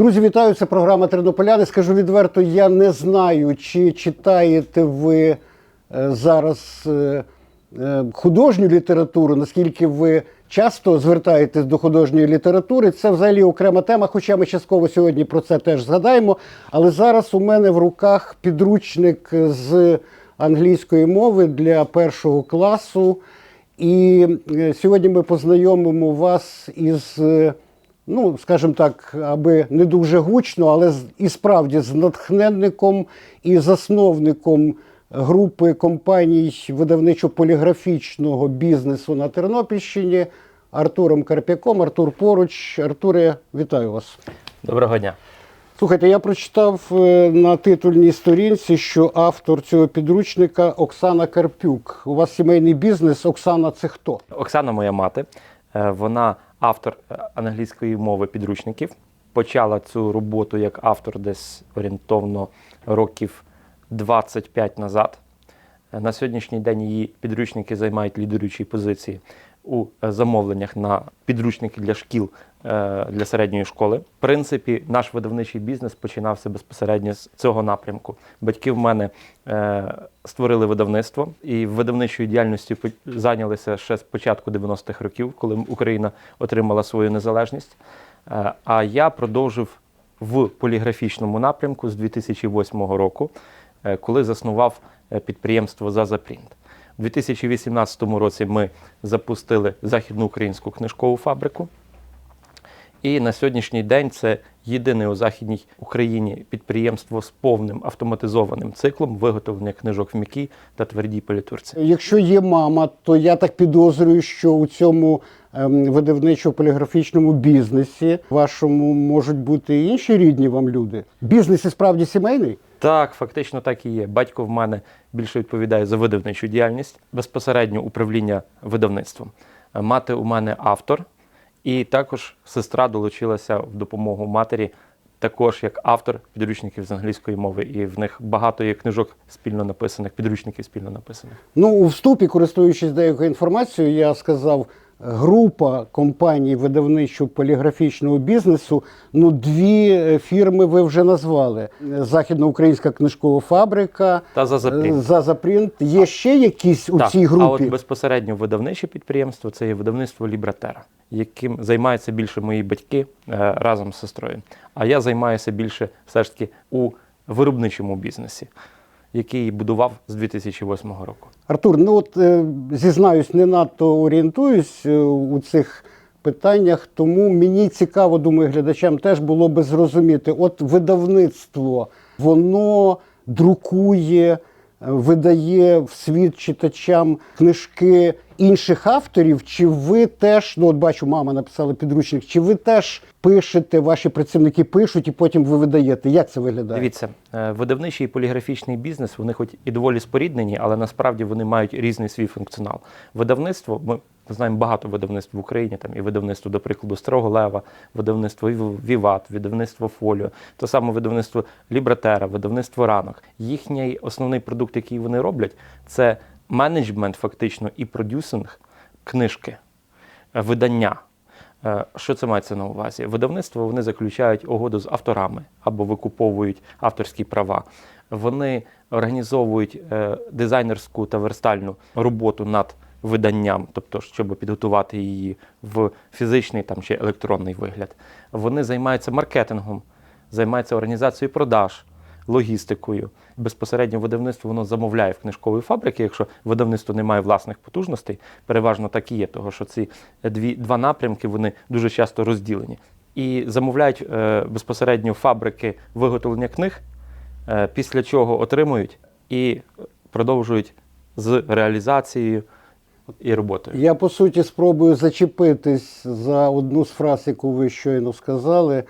Друзі, вітаю! Це програма Тернополяни. Скажу відверто, я не знаю, чи читаєте ви е, зараз е, е, художню літературу, наскільки ви часто звертаєтесь до художньої літератури. Це взагалі окрема тема, хоча ми частково сьогодні про це теж згадаємо. Але зараз у мене в руках підручник з англійської мови для першого класу. І сьогодні ми познайомимо вас із, ну, скажімо так, аби не дуже гучно, але і справді з натхненником і засновником групи компаній видавничо-поліграфічного бізнесу на Тернопільщині Артуром Карпяком. Артур поруч. Артуре, вітаю вас. Доброго дня. Слухайте, я прочитав е, на титульній сторінці, що автор цього підручника Оксана Карпюк. У вас сімейний бізнес. Оксана, це хто? Оксана, моя мати, е, вона автор е, англійської мови підручників. Почала цю роботу як автор десь орієнтовно років 25 назад. Е, На сьогоднішній день її підручники займають лідеруючі позиції у е, замовленнях на підручники для шкіл е, для середньої школи. В принципі, наш видавничий бізнес починався безпосередньо з цього напрямку. Батьки в мене е, створили видавництво і видавничою діяльністю зайнялися ще з початку 90-х років, коли Україна отримала свою незалежність. А я продовжив в поліграфічному напрямку з 2008 року, коли заснував підприємство Зазапрінт. У 2018 році ми запустили західноукраїнську книжкову фабрику. І на сьогоднішній день це єдине у Західній Україні підприємство з повним автоматизованим циклом виготовлення книжок в м'якій та твердій політурці. Якщо є мама, то я так підозрюю, що у цьому ем, видавничо-поліграфічному бізнесі вашому можуть бути інші рідні вам люди. Бізнес і справді сімейний. Так, фактично так і є. Батько в мене більше відповідає за видавничу діяльність, безпосередньо управління видавництвом. Мати у мене автор, і також сестра долучилася в допомогу матері, також як автор підручників з англійської мови. І в них багато є книжок спільно написаних, підручників спільно написаних. Ну, у вступі, користуючись деякою інформацією, я сказав. Група компаній видавничо-поліграфічного бізнесу. Ну, дві е, фірми ви вже назвали: Західноукраїнська книжкова фабрика, Та Зазапрінт. е, Зазапринт. Є ще якісь у Так, цій А от безпосередньо видавниче підприємство це є видавництво Лібратера, яким займаються більше мої батьки е, разом з сестрою. А я займаюся більше все ж таки у виробничому бізнесі, який будував з 2008 року. Артур, ну от е, зізнаюсь, не надто орієнтуюсь е, у цих питаннях, тому мені цікаво, думаю, глядачам теж було би зрозуміти, от видавництво, воно друкує, видає в світ читачам книжки інших авторів, чи ви теж, ну от бачу, мама написала підручник, чи ви теж пишете, ваші працівники пишуть і потім ви видаєте? Як це виглядає? Дивіться, е, видавничий і поліграфічний бізнес, вони хоч і доволі споріднені, але насправді вони мають різний свій функціонал. Видавництво, ми знаємо багато видавництв в Україні, там і видавництво, до прикладу, Старого Лева, видавництво Віват, видавництво Фоліо, то саме видавництво Лібратера, видавництво Ранок. Їхній основний продукт, який вони роблять, це менеджмент, фактично, і продюсинг книжки, е, видання. Е, Що це мається на увазі? Видавництво вони заключають угоду з авторами або викуповують авторські права. Вони організовують е, дизайнерську та верстальну роботу над виданням, тобто, щоб підготувати її в фізичний там чи електронний вигляд. Вони займаються маркетингом, займаються організацією продаж, логістикою. Безпосередньо видавництво воно замовляє в книжкової фабрики. Якщо видавництво не має власних потужностей, переважно так і є, того що ці дві два напрямки вони дуже часто розділені. І замовляють е, безпосередньо фабрики виготовлення книг, е, після чого отримують і продовжують з реалізацією і роботою. Я по суті спробую зачепитись за одну з фраз, яку ви щойно сказали.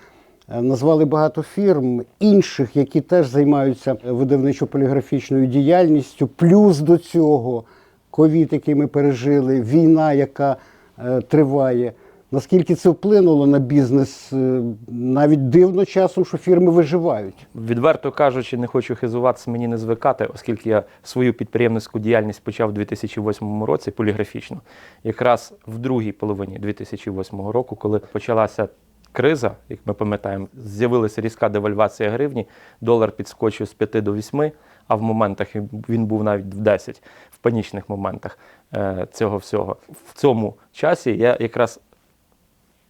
Е, Назвали багато фірм інших, які теж займаються видавничо-поліграфічною діяльністю. Плюс до цього ковід, який ми пережили, війна, яка е, триває. Наскільки це вплинуло на бізнес? Е, Навіть дивно часом, що фірми виживають. Відверто кажучи, не хочу хизуватися, мені не звикати, оскільки я свою підприємницьку діяльність почав у 2008 році поліграфічно. Якраз в другій половині 2008 року, коли почалася криза, як ми пам'ятаємо, з'явилася різка девальвація гривні, долар підскочив з 5 до 8, а в моментах він- був навіть в 10, в панічних моментах е, цього всього. В цьому часі я якраз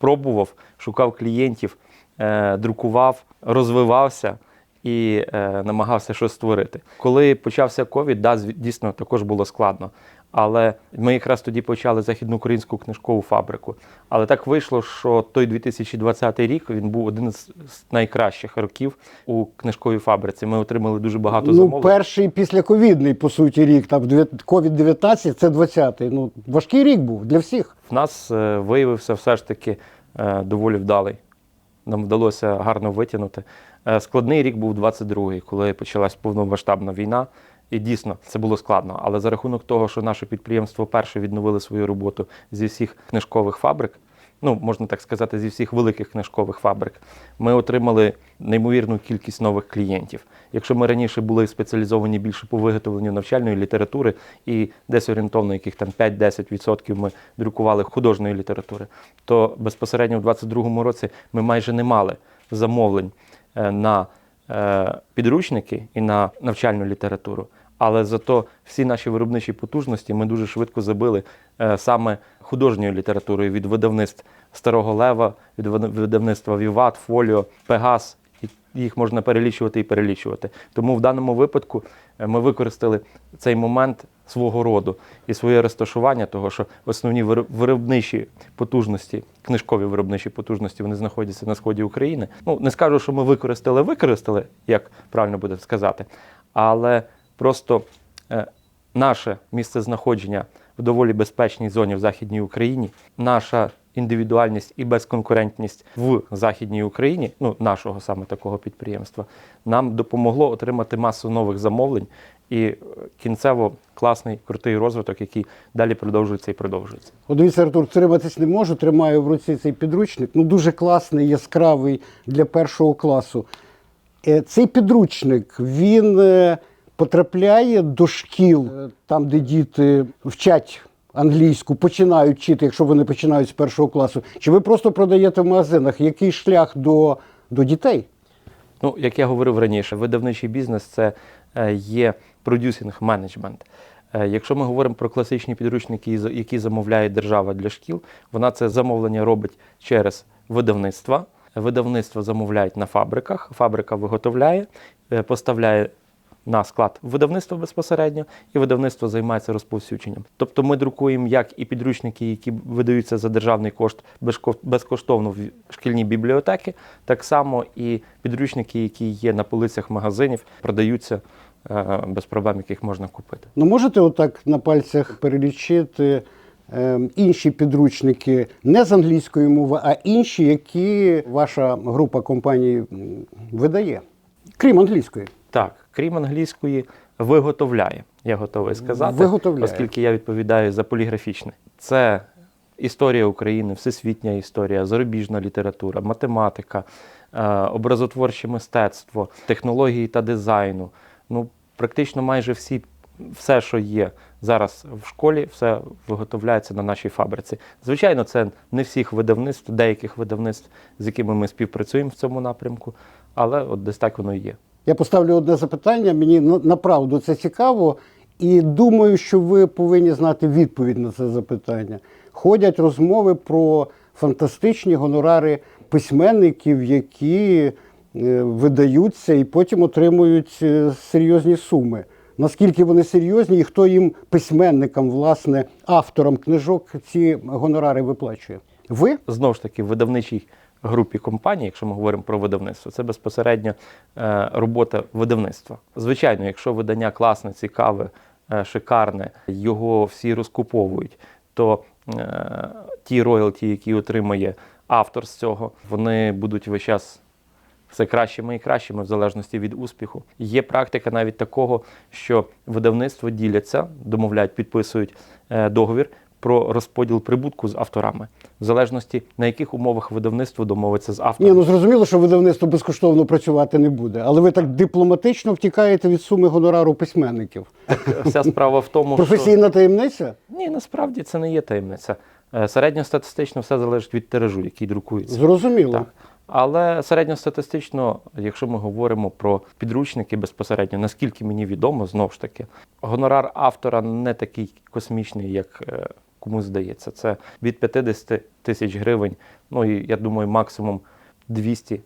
пробував, шукав клієнтів, е, друкував, розвивався і е, намагався щось створити. Коли почався ковід, да, дійсно також було складно. Але ми якраз тоді почали західноукраїнську книжкову фабрику. Але так вийшло, що той 2020 рік він був один з найкращих років у книжковій фабриці. Ми отримали дуже багато Ну, замовлень. перший післяковідний, по суті, рік, там COVID-19, це 20-й. Ну, важкий рік був для всіх. В нас е, виявився все ж таки е, доволі вдалий. Нам вдалося гарно витягнути. Е, складний рік був 22-й, коли почалась повномасштабна війна. І дійсно це було складно. Але за рахунок того, що наше підприємство перше відновили свою роботу зі всіх книжкових фабрик, ну можна так сказати, зі всіх великих книжкових фабрик, ми отримали неймовірну кількість нових клієнтів. Якщо ми раніше були спеціалізовані більше по виготовленню навчальної літератури, і десь орієнтовно яких там 5-10% ми друкували художньої літератури, то безпосередньо в 2022 році ми майже не мали замовлень е, на е, підручники і на навчальну літературу. Але зато всі наші виробничі потужності ми дуже швидко забили е, саме художньою літературою від видавництв Старого Лева, від видавництва Віват, Фоліо, Пегас. Їх можна перелічувати і перелічувати. Тому в даному випадку е, ми використали цей момент свого роду і своє розташування, того, що основні виро- виробничі потужності, книжкові виробничі потужності, вони знаходяться на сході України. Ну не скажу, що ми використали, використали, як правильно буде сказати, але просто е, наше місце знаходження в доволі безпечній зоні в Західній Україні, наша індивідуальність і безконкурентність в Західній Україні, ну нашого саме такого підприємства, нам допомогло отримати масу нових замовлень і е, кінцево класний крутий розвиток, який далі продовжується і продовжується. От дивіться, Артур, триматись не можу, тримаю в руці цей підручник. Ну, дуже класний, яскравий для першого класу. Е, Цей підручник він потрапляє до шкіл, е, там, де діти вчать англійську, починають вчити, якщо вони починають з першого класу. Чи ви просто продаєте в магазинах? Який шлях до, до дітей? Ну, як я говорив раніше, видавничий бізнес це е, є продюсинг менеджмент. Е, Якщо ми говоримо про класичні підручники, які замовляє держава для шкіл, вона це замовлення робить через видавництва. Видавництво замовляють на фабриках, фабрика виготовляє, поставляє на склад видавництва безпосередньо, і видавництво займається розповсюдженням. Тобто ми друкуємо як і підручники, які видаються за державний кошт безко- безкоштовно в шкільні бібліотеки, так само і підручники, які є на полицях магазинів, продаються е, без проблем, яких можна купити. Ну, можете отак на пальцях перелічити е, інші підручники не з англійської мови, а інші, які ваша група компаній видає, крім англійської. Так, крім англійської, виготовляє, я готовий сказати, Виготовляє. оскільки я відповідаю за поліграфічне. Це історія України, всесвітня історія, зарубіжна література, математика, е, образотворче мистецтво, технології та дизайну. Ну, практично майже всі, все, що є зараз в школі, все виготовляється на нашій фабриці. Звичайно, це не всіх видавництв, деяких видавництв, з якими ми співпрацюємо в цьому напрямку, але от десь так воно і є. Я поставлю одне запитання, мені на- направду це цікаво, і думаю, що ви повинні знати відповідь на це запитання. Ходять розмови про фантастичні гонорари письменників, які е, видаються і потім отримують е, серйозні суми. Наскільки вони серйозні, і хто їм, письменникам, власне, авторам книжок, ці гонорари виплачує? Ви? знову ж таки в видавничій групі компаній, якщо ми говоримо про видавництво, це безпосередньо е, робота видавництва. Звичайно, якщо видання класне, цікаве, е, шикарне, його всі розкуповують, то е, ті роялті, які отримає автор з цього, вони будуть весь час все кращими і кращими в залежності від успіху. Є практика навіть такого, що видавництво діляться, домовляють, підписують договір, про розподіл прибутку з авторами, в залежності на яких умовах видавництво домовиться з автором. Ні, ну зрозуміло, що видавництво безкоштовно працювати не буде, але ви так дипломатично втікаєте від суми гонорару письменників. Вся справа в тому, що Професійна таємниця? ні, насправді це не є таємниця. Е, Середньостатистично все залежить від тиражу, який друкується. Зрозуміло. Так. Але середньостатистично, якщо ми говоримо про підручники безпосередньо, наскільки мені відомо, знову ж таки, гонорар автора не такий космічний, як е, комусь здається. Це від 50 тисяч гривень, ну і я думаю, максимум 200,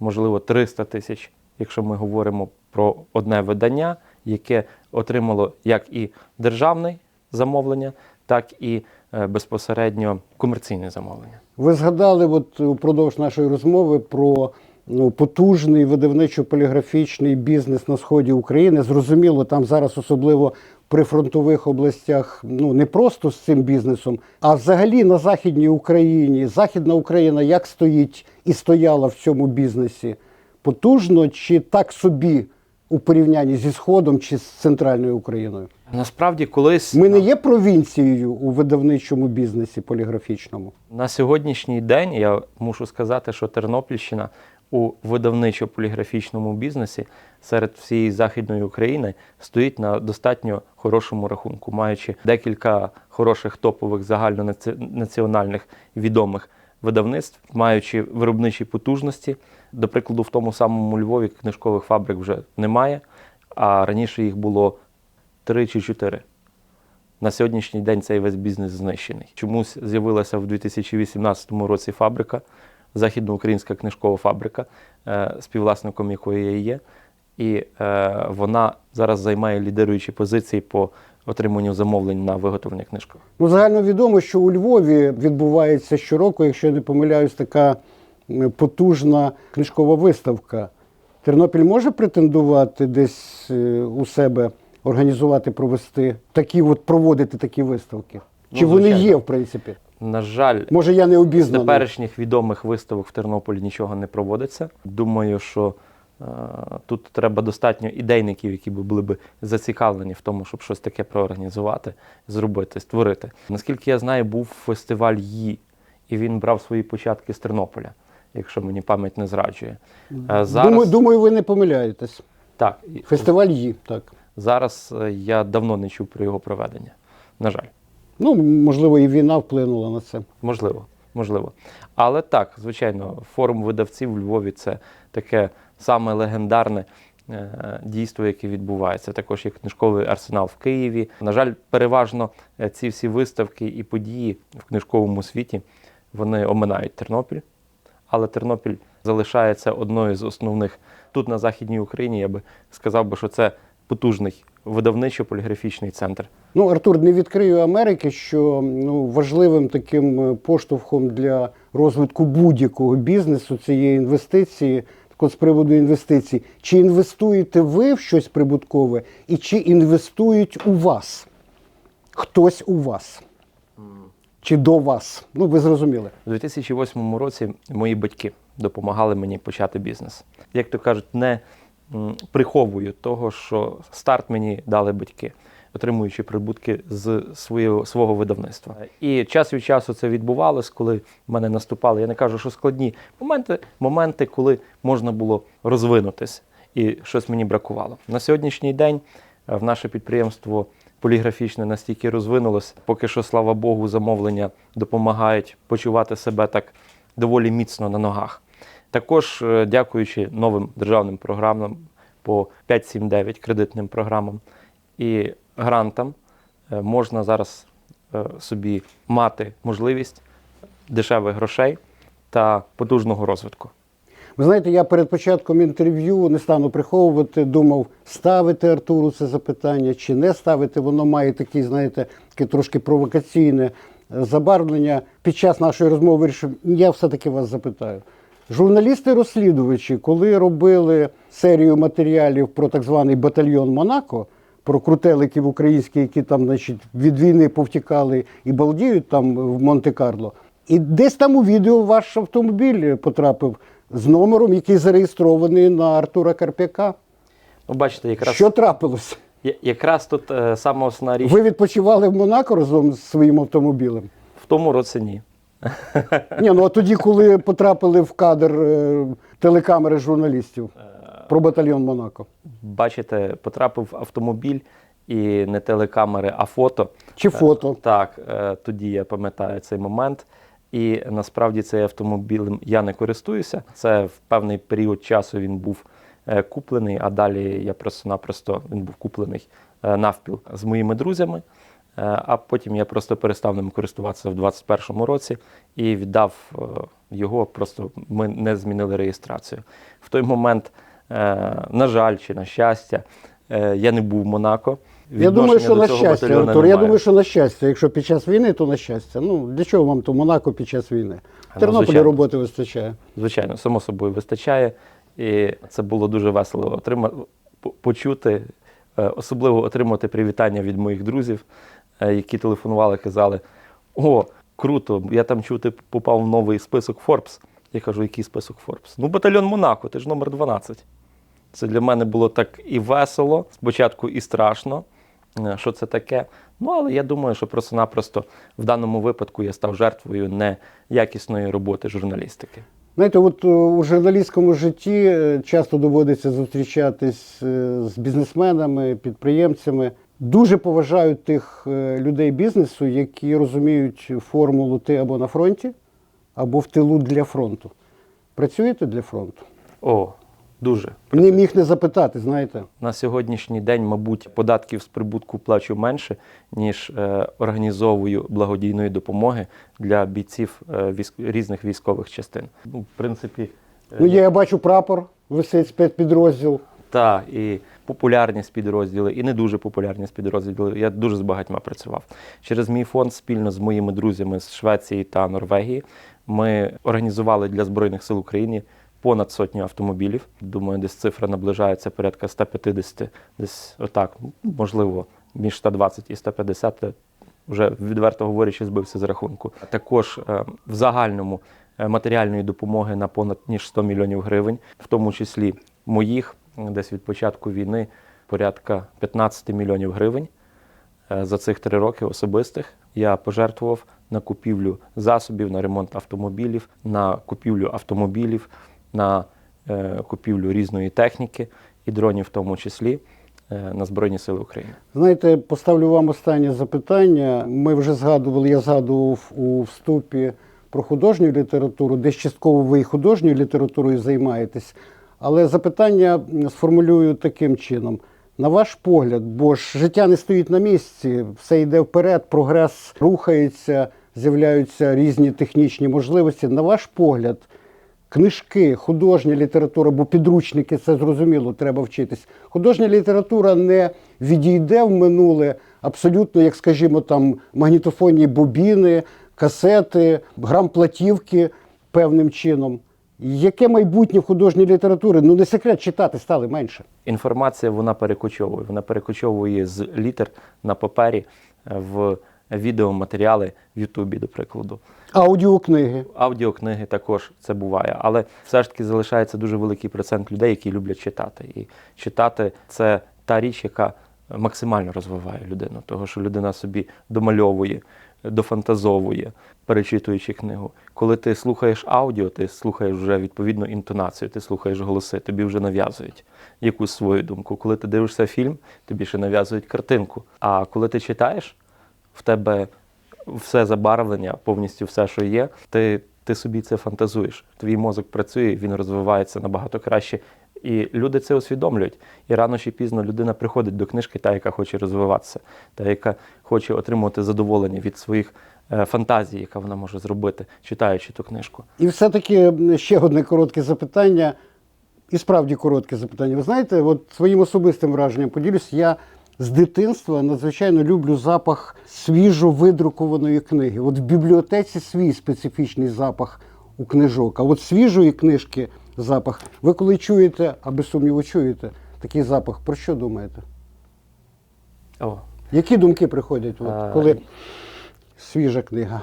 можливо, 300 тисяч, якщо ми говоримо про одне видання, яке отримало як і державне замовлення, так і е, безпосередньо комерційне замовлення. Ви згадали от упродовж нашої розмови про ну, потужний видавничо-поліграфічний бізнес на сході України. Зрозуміло, там зараз особливо при фронтових областях ну не просто з цим бізнесом, а взагалі на Західній Україні. Західна Україна як стоїть і стояла в цьому бізнесі? Потужно чи так собі у порівнянні зі Сходом чи з центральною Україною? Насправді, колись Ми не є провінцією у видавничому бізнесі поліграфічному. на сьогоднішній день я мушу сказати, що Тернопільщина у видавничо-поліграфічному бізнесі серед всієї західної України стоїть на достатньо хорошому рахунку, маючи декілька хороших топових загальнонаціональних відомих видавництв, маючи виробничі потужності. До прикладу, в тому самому Львові книжкових фабрик вже немає, а раніше їх було три чи чотири. На сьогоднішній день цей весь бізнес знищений. Чомусь з'явилася в 2018 році фабрика, західноукраїнська книжкова фабрика, е, співвласником якої я є. І е, вона зараз займає лідируючі позиції по отриманню замовлень на виготовлення книжок. Ну, загально відомо, що у Львові відбувається щороку, якщо я не помиляюсь, така потужна книжкова виставка. Тернопіль може претендувати десь е, у себе організувати, провести такі, от проводити такі виставки? Ну, Чи вони є, в принципі? На жаль, Може, я не з теперішніх відомих виставок в Тернополі нічого не проводиться. Думаю, що е, тут треба достатньо ідейників, які б були б зацікавлені в тому, щоб щось таке проорганізувати, зробити, створити. Наскільки я знаю, був фестиваль ї, і він брав свої початки з Тернополя, якщо мені пам'ять не зраджує. Е, зараз, Думаю, думаю, ви не помиляєтесь. так, Фестиваль є, так. зараз е, я давно не чув про його проведення. На жаль. Ну, можливо, і війна вплинула на це. Можливо, можливо. Але так, звичайно, форум видавців у Львові це таке саме легендарне е, дійство, яке відбувається. Також є книжковий арсенал в Києві. На жаль, переважно е, ці всі виставки і події в книжковому світі вони оминають Тернопіль. Але Тернопіль залишається одною з основних тут на Західній Україні. Я би сказав би, що це потужний видавничо-поліграфічний центр. Ну, Артур, не відкрию Америки, що ну, важливим таким е, поштовхом для розвитку будь-якого бізнесу це є інвестиції. З приводу інвестицій. Чи інвестуєте ви в щось прибуткове, і чи інвестують у вас? Хтось у вас? Чи до вас? Ну, ви зрозуміли. У 2008 році мої батьки допомагали мені почати бізнес. Як то кажуть, не приховую того, що старт мені дали батьки, отримуючи прибутки з свого, свого видавництва. І час від часу це відбувалось, коли мене наступали, я не кажу, що складні моменти, моменти, коли можна було розвинутись і щось мені бракувало. На сьогоднішній день е, в наше підприємство поліграфічне настільки розвинулось, поки що, слава Богу, замовлення допомагають почувати себе так доволі міцно на ногах. Також, е, дякуючи новим державним програмам по 5-7-9 кредитним програмам і грантам, е, можна зараз е, собі мати можливість дешевих грошей та потужного розвитку. Ви знаєте, я перед початком інтерв'ю не стану приховувати, думав, ставити Артуру це запитання чи не ставити. Воно має такі, знаєте, таке трошки провокаційне забарвлення. Під час нашої розмови вирішив, я все-таки вас запитаю. Журналісти-розслідувачі, коли робили серію матеріалів про так званий батальйон Монако, про крутеликів українських, які там, значить, від війни повтікали і балдіють там в Монте-Карло. І десь там у відео ваш автомобіль потрапив з номером, який зареєстрований на Артура Карпяка. Ну, бачите, якраз Що трапилося? Я- Якраз тут е, сама основна річ Ви відпочивали в Монако разом з своїм автомобілем? в тому році ні. Ні, ну а тоді, коли потрапили в кадр е, телекамери журналістів про батальйон Монако. Бачите, потрапив автомобіль і не телекамери, а фото. Чи фото? Так, е, тоді я пам'ятаю цей момент. І насправді цей автомобілем я не користуюся. Це в певний період часу він був е, куплений, а далі я просто-напросто він був куплений е, навпіл з моїми друзями. Е, А потім я просто перестав ним користуватися в 21-му році і віддав е, його. Просто ми не змінили реєстрацію. В той момент, е, на жаль, чи на щастя, я не був в Монако. Я думаю, що на щастя, Артур. Я думаю, що на щастя. Якщо під час війни, то на щастя. Ну для чого вам то Монако під час війни? В Ну, Тернополі звичайно. роботи вистачає. Звичайно, само собою вистачає. І це було дуже весело отримати, почути, особливо отримати привітання від моїх друзів, які телефонували, казали: О, круто! Я там чув, ти попав в новий список Forbes. Я кажу, який список Forbes? Ну, батальйон Монако, ти ж номер 12. Це для мене було так і весело, спочатку і страшно, е, що це таке. Ну, але я думаю, що просто-напросто в даному випадку я став жертвою неякісної роботи журналістики. Знаєте, от е, у журналістському житті е, часто доводиться зустрічатись е, з бізнесменами, підприємцями. Дуже поважаю тих е, людей бізнесу, які розуміють формулу ти або на фронті, або в тилу для фронту. Працюєте для фронту? О, дуже. Не міг не запитати, знаєте. На сьогоднішній день, мабуть, податків з прибутку плачу менше, ніж е, організовую благодійної допомоги для бійців е, військ, різних військових частин. Ну, в принципі, е, Ну, є, я бачу прапор, висить спецпідрозділ. та і популярні спідрозділи, і не дуже популярні спідрозділи. Я дуже з багатьма працював. Через мій фонд спільно з моїми друзями з Швеції та Норвегії ми організували для Збройних сил України понад сотню автомобілів. Думаю, десь цифра наближається порядка 150, десь отак, можливо, між 120 і 150. Це вже відверто говорячи, збився з рахунку. Також е, в загальному е, матеріальної допомоги на понад ніж 100 мільйонів гривень, в тому числі моїх, десь від початку війни порядка 15 мільйонів гривень. Е, За цих три роки особистих я пожертвував на купівлю засобів, на ремонт автомобілів, на купівлю автомобілів, на е, купівлю різної техніки і дронів, в тому числі е, на Збройні Сили України. Знаєте, поставлю вам останнє запитання. Ми вже згадували, я згадував у вступі про художню літературу, десь частково ви і художньою літературою займаєтесь. Але запитання сформулюю таким чином. На ваш погляд, бо ж життя не стоїть на місці, все йде вперед, прогрес рухається, з'являються різні технічні можливості. На ваш погляд, книжки, художня література, бо підручники це зрозуміло, треба вчитись. Художня література не відійде в минуле абсолютно, як скажімо, там магнітофонні бобіни, касети, грамплатівки певним чином. Яке майбутнє в художній літературі? Ну не секрет, читати стали менше. Інформація вона перекочовує. Вона перекочовує з літер на папері е, в відеоматеріали в Ютубі, до прикладу. Аудіокниги. Аудіокниги також це буває, але все ж таки залишається дуже великий процент людей, які люблять читати. І читати це та річ, яка максимально розвиває людину, того що людина собі домальовує, дофантазовує, перечитуючи книгу. Коли ти слухаєш аудіо, ти слухаєш вже відповідну інтонацію, ти слухаєш голоси, тобі вже нав'язують якусь свою думку. Коли ти дивишся фільм, тобі ще нав'язують картинку. А коли ти читаєш, в тебе все забарвлення, повністю все, що є, ти, ти собі це фантазуєш. Твій мозок працює, він розвивається набагато краще. І люди це усвідомлюють. І рано чи пізно людина приходить до книжки, та, яка хоче розвиватися, та, яка хоче отримувати задоволення від своїх е, фантазій, яка вона може зробити, читаючи ту книжку. І все-таки ще одне коротке запитання. І справді коротке запитання. Ви знаєте, от своїм особистим враженням поділюсь, я з дитинства надзвичайно люблю запах свіжо видрукованої книги. От в бібліотеці свій специфічний запах у книжок. А от свіжої книжки запах. Ви коли чуєте, а без сумніву чуєте такий запах, про що думаєте? О, Які думки приходять, от, А, коли свіжа книга?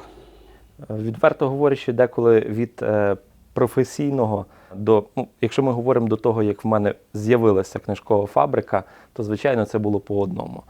Відверто говорячи, деколи від е, професійного до, ну, якщо ми говоримо до того, як в мене з'явилася книжкова фабрика, то звичайно це було по одному.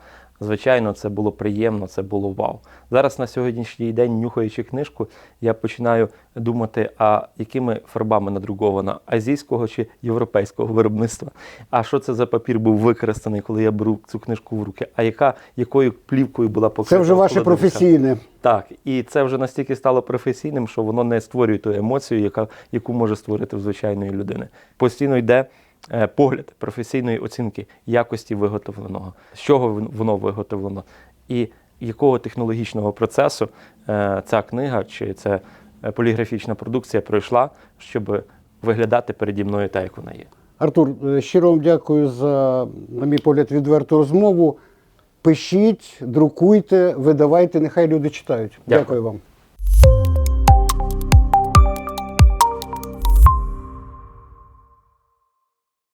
Звичайно, це було приємно, це було вау. Зараз на сьогоднішній день, нюхаючи книжку, я починаю думати, а якими фарбами надрукована азійського чи європейського виробництва. А що це за папір був використаний, коли я беру цю книжку в руки? А яка якою плівкою була покрита? Це вже ваше професійне. Так, і це вже настільки стало професійним, що воно не створює ту емоцію, яка, яку може створити в звичайної людини. Постійно йде погляд професійної оцінки якості виготовленого, з чого воно виготовлено, і якого технологічного процесу е, ця книга чи ця е, поліграфічна продукція пройшла, щоб виглядати переді мною так, як вона є. Артур, е, щиро вам дякую за, на мій погляд, відверту розмову. Пишіть, друкуйте, видавайте, нехай люди читають. Дякую. дякую вам.